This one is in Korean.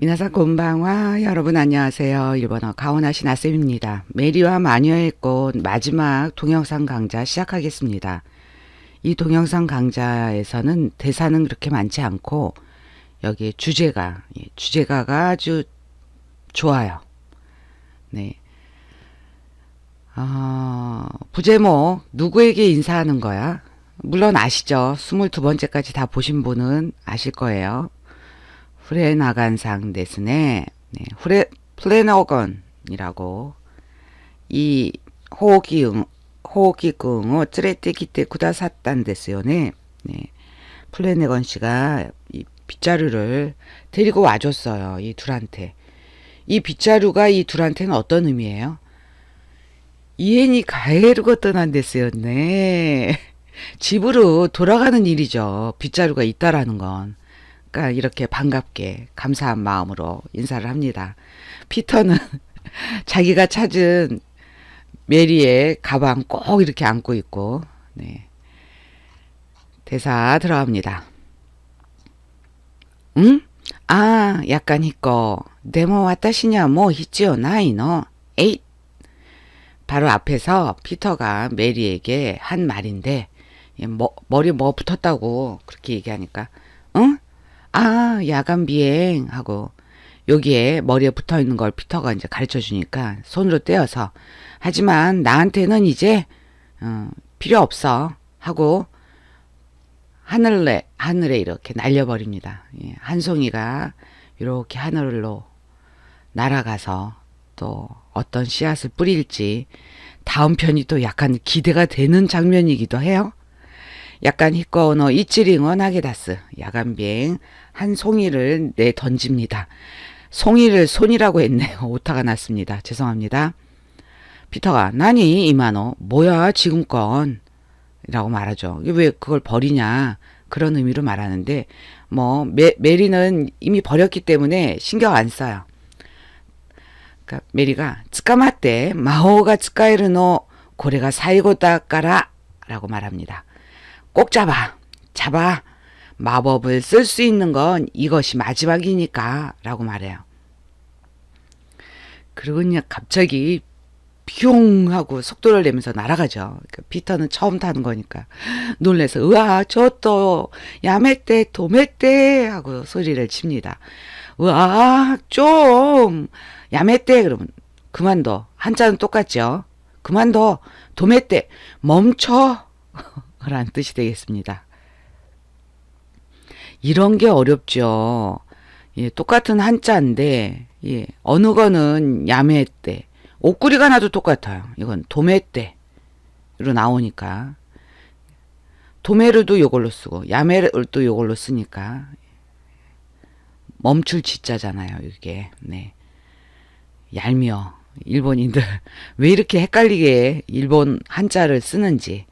미나사 곤방와 여러분 안녕하세요. 일본어 가오나시 나쌤입니다. 메리와 마녀의 꽃 마지막 동영상 강좌 시작하겠습니다. 이 동영상 강좌에서는 대사는 그렇게 많지 않고 여기 주제가 예, 주제가가 아주 좋아요. 네. 어, 부제목 누구에게 인사하는 거야? 물론 아시죠? 22번째까지 다 보신 분은 아실 거예요. 후레나간상 데스네. 네, 후레 플레너건이라고 이 호기응 호기궁을 쯔레떼기때 구다샀단 데스요네. 네. 플레네건 씨가 이 빗자루를 데리고 와줬어요. 이 둘한테. 이 빗자루가 이 둘한테는 어떤 의미예요? 이엔이 가해르고 떠난 데스였네. 집으로 돌아가는 일이죠. 빗자루가 있다라는 건. 그러니까 이렇게 반갑게 감사한 마음으로 인사를 합니다. 피터는 자기가 찾은 메리의 가방 꼭 이렇게 안고 있고, 네. 대사 들어갑니다. 응? 아, 약간 히꺼. 데모 와타시냐 뭐 히지요 나이노. 에잇. 바로 앞에서 피터가 메리에게 한 말인데, 예, 뭐, 머리 뭐 붙었다고 그렇게 얘기하니까, 응? 아, 야간 비행 하고 여기에 머리에 붙어 있는 걸 피터가 이제 가르쳐 주니까 손으로 떼어서 하지만 나한테는 이제 어, 필요 없어 하고 하늘에 하늘에 이렇게 날려버립니다. 예, 한 송이가 이렇게 하늘로 날아가서 또 어떤 씨앗을 뿌릴지 다음 편이 또 약간 기대가 되는 장면이기도 해요. 약간 히꺼우노 이치링은 하게다스 야간 비행 한 송이를 내 던집니다. 송이를 손이라고 했네요. 오타가 났습니다. 죄송합니다. 피터가 나니 이마노 뭐야 지금껏 이라고 말하죠. 왜 그걸 버리냐 그런 의미로 말하는데 뭐 메, 메리는 이미 버렸기 때문에 신경 안 써요. 그러니까 메리가 츠까마떼 마호가 츠까에르노 고래가 사이고다까라 라고 말합니다. 꼭 잡아. 잡아. 마법을 쓸 수 있는 건 이것이 마지막이니까 라고 말해요. 그리고 그냥 갑자기 뿅 하고 속도를 내면서 날아가죠. 그 피터는 처음 타는 거니까 놀래서 으아 저또 야매떼 도매떼 하고 소리를 칩니다. 으아 좀 야매떼 그러면 그만둬 한자는 똑같죠. 그만둬 도매떼 멈춰 라는 뜻이 되겠습니다. 이런 게 어렵죠. 예, 똑같은 한자인데, 예, 어느 거는 야매 때, 옷구리가 나도 똑같아요. 이건 도매 때로 나오니까. 도매를도 요걸로 쓰고, 야매를 또 요걸로 쓰니까. 멈출 지자잖아요, 이게. 네. 얄미워. 일본인들. 왜 이렇게 헷갈리게 일본 한자를 쓰는지.